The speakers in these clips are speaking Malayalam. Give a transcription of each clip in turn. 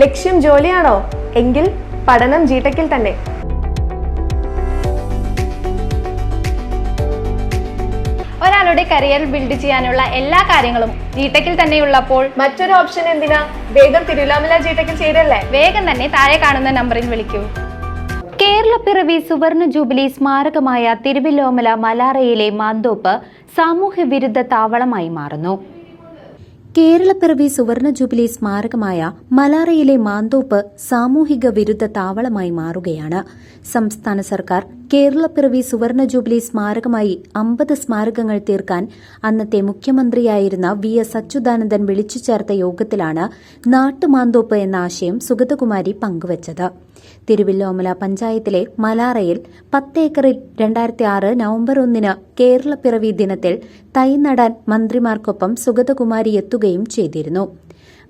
ലക്ഷ്യം ജോലിയാണോ? എങ്കിൽ പഠനം ജീട്ടക്കിൽ തന്നെ. ഒരാളുടെ കരിയർ ബിൽഡ് ചെയ്യാനുള്ള എല്ലാ കാര്യങ്ങളും ജീടെക്കിൽ തന്നെ ഉള്ളപ്പോൾ മറ്റൊരു ഓപ്ഷൻ എന്തിനാ? വേഗം തിരുവല്ലാമല ജീട്ടക്കിൽ ചേരല്ലേ? വേഗം തന്നെ താഴെ കാണുന്ന നമ്പറിൽ വിളിക്കൂ. കേരളപ്പിറവി സുവർണ ജൂബിലി സ്മാരകമായ തിരുവല്ലോമല മലാറയിലെ മാന്തോപ്പ് സാമൂഹ്യ വിരുദ്ധ താവളമായി മാറുന്നു. കേരളപ്പിറവി സുവർണ ജൂബിലി സ്മാരകമായ മലാറയിലെ മാന്തോപ്പ് സാമൂഹിക വിരുദ്ധ താവളമായി മാറുകയാണ്. സംസ്ഥാന സർക്കാർ കേരളപ്പിറവി സുവർണ ജൂബിലി സ്മാരകമായി അമ്പത് സ്മാരകങ്ങൾ തീർക്കാൻ അന്നത്തെ മുഖ്യമന്ത്രിയായിരുന്ന വി എസ് അച്യുതാനന്ദൻ വിളിച്ചു ചേർത്ത യോഗത്തിലാണ് നാട്ടുമാന്തോപ്പ് എന്ന ആശയം സുഗതകുമാരി പങ്കുവച്ചത്. തിരുവില്ലോമല പഞ്ചായത്തിലെ മലാറയിൽ പത്തേക്കറിൽ രണ്ടായിരത്തി ആറ് നവംബർ ഒന്നിന് കേരളപ്പിറവി ദിനത്തിൽ തൈ നടാൻ മന്ത്രിമാർക്കൊപ്പം സുഗതകുമാരി എത്തുകയും ചെയ്തിരുന്നു.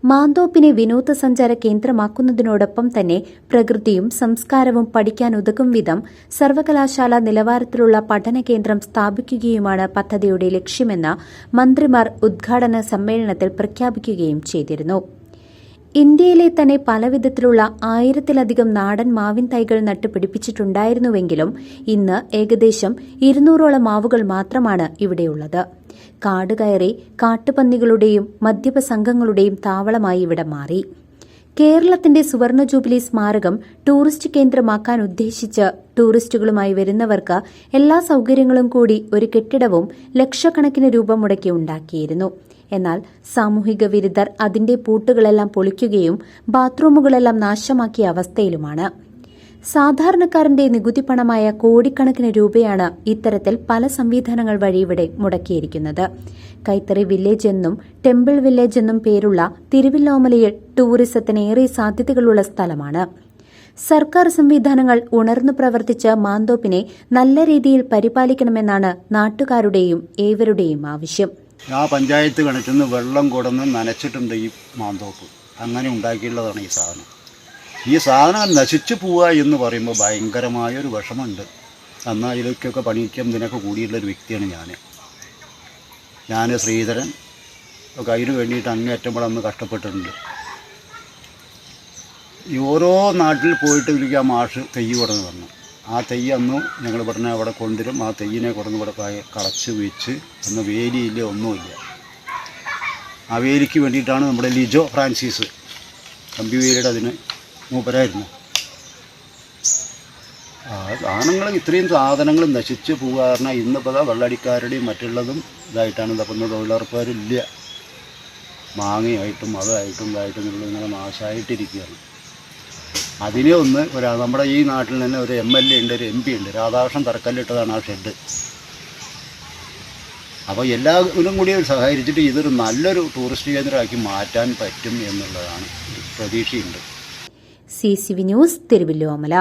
മാന്തോപ്പിനെ വിനോദസഞ്ചാര കേന്ദ്രമാക്കുന്നതിനോടൊപ്പം തന്നെ പ്രകൃതിയും സംസ്കാരവും പഠിക്കാൻ ഉതകും വിധം സർവകലാശാല നിലവാരത്തിലുള്ള പഠന കേന്ദ്രം സ്ഥാപിക്കുകയുമാണ് പദ്ധതിയുടെ ലക്ഷ്യമെന്ന് മന്ത്രിമാർ ഉദ്ഘാടന സമ്മേളനത്തിൽ പ്രഖ്യാപിക്കുകയും ചെയ്തിരുന്നു ഇന്ത്യയിലെ തന്നെ പലവിധത്തിലുള്ള ആയിരത്തിലധികം നാടൻ മാവിൻ തൈകൾ നട്ടുപിടിപ്പിച്ചിട്ടുണ്ടായിരുന്നുവെങ്കിലും ഇന്ന് ഏകദേശം ഇരുന്നൂറോളം മാവുകൾ മാത്രമാണ് ഇവിടെയുള്ളത്. കാട് കയറി കാട്ടുപന്നികളുടെയും മദ്യപ സംഘങ്ങളുടെയും താവളമായി ഇവിടെ മാറി. കേരളത്തിന്റെ സുവർണ ജൂബിലി സ്മാരകം ടൂറിസ്റ്റ് കേന്ദ്രമാക്കാൻ ഉദ്ദേശിച്ച് ടൂറിസ്റ്റുകളുമായി വരുന്നവർക്ക് എല്ലാ സൌകര്യങ്ങളും കൂടി ഒരു കെട്ടിടവും ലക്ഷക്കണക്കിന് രൂപ മുടക്കി ഉണ്ടാക്കിയിരുന്നു. എന്നാൽ സാമൂഹിക വിരുദ്ധർ അതിന്റെ പൂട്ടുകളെല്ലാം പൊളിക്കുകയും ബാത്റൂമുകളെല്ലാം നാശമാക്കിയ അവസ്ഥയിലുമാണ്. സാധാരണക്കാരന്റെ നികുതി പണമായ കോടിക്കണക്കിന് രൂപയാണ് ഇത്തരത്തിൽ പല സംവിധാനങ്ങൾ വഴി ഇവിടെ മുടക്കിയിരിക്കുന്നത്. കൈത്തറി വില്ലേജ് എന്നും ടെമ്പിൾ വില്ലേജ് എന്നും പേരുള്ള തിരുവില്ലോമലയിൽ ടൂറിസത്തിന് ഏറെ സാധ്യതകളുള്ള സ്ഥലമാണ്. സർക്കാർ സംവിധാനങ്ങൾ ഉണർന്നു പ്രവർത്തിച്ച് മാന്തോപ്പിനെ നല്ല രീതിയിൽ പരിപാലിക്കണമെന്നാണ് നാട്ടുകാരുടെയും ഏവരുടെയും ആവശ്യം. ആ പഞ്ചായത്ത് കിണറ്റിൽ നിന്ന് വെള്ളം കൊടുന്ന് നനച്ചിട്ടുണ്ട് ഈ മാന്തോപ്പ്. അങ്ങനെ ഉണ്ടാക്കിയുള്ളതാണ് ഈ സാധനം. ഈ സാധനം നശിച്ചു പോവുക എന്ന് പറയുമ്പോൾ ഭയങ്കരമായൊരു വിഷമമുണ്ട്. അന്ന് ഇതിലേക്കൊക്കെ പണിയിക്കാൻ ഇതിനൊക്കെ ഒരു വ്യക്തിയാണ് ഞാൻ. ഞാൻ ശ്രീധരൻ. ഒക്കെ അതിന് വേണ്ടിയിട്ട് അങ്ങേറ്റം ഇവിടെ അന്ന് കഷ്ടപ്പെട്ടിട്ടുണ്ട്. ഈ ഓരോ നാട്ടിൽ പോയിട്ട് എനിക്ക് ആ മാഷ് തെയ്യ് കൊടുന്ന് ആ തെയ്യ അന്ന് ഞങ്ങൾ പറഞ്ഞാൽ അവിടെ കൊണ്ടുവരും. ആ തെയ്യിനെ കൊണ്ടുവന്ന് ഇവിടെ കളച്ച് വെച്ച് അന്ന് വേലിയില്ല ഒന്നുമില്ല. ആ വേലിക്ക് വേണ്ടിയിട്ടാണ് നമ്മുടെ ലിജോ ഫ്രാൻസിസ് കമ്പി വേലിയുടെ അതിന് മൂപ്പരായിരുന്നു. സാധനങ്ങൾ ഇത്രയും സാധനങ്ങൾ നശിച്ച് പോവുക കാരണം ഇന്നിപ്പോൾ അതാ വെള്ളടിക്കാരുടെയും മറ്റുള്ളതും ഇതായിട്ടാണ്. ഇതപ്പം തൊഴിലുറപ്പുകാരില്ല മാങ്ങയായിട്ടും അതായിട്ടും ഇതായിട്ടും ഇങ്ങനെ നാശമായിട്ടിരിക്കുകയാണ് അതിനെ ഒന്ന് ഒരു നമ്മുടെ ഈ നാട്ടിൽ തന്നെ ഒരു എം എൽ എ ഉണ്ട് ഒരു എം പി ഉണ്ട്. രാധാകൃഷ്ണൻ തറക്കല്ലിട്ടതാണ് ആ ഷെഡ് അപ്പോൾ എല്ലാവരും കൂടി സഹകരിച്ചിട്ട് ഇതൊരു നല്ലൊരു ടൂറിസ്റ്റ് കേന്ദ്രമാക്കി മാറ്റാൻ പറ്റും എന്നുള്ളതാണ് പ്രതീക്ഷയുണ്ട്. C C V news Thiruvilwamala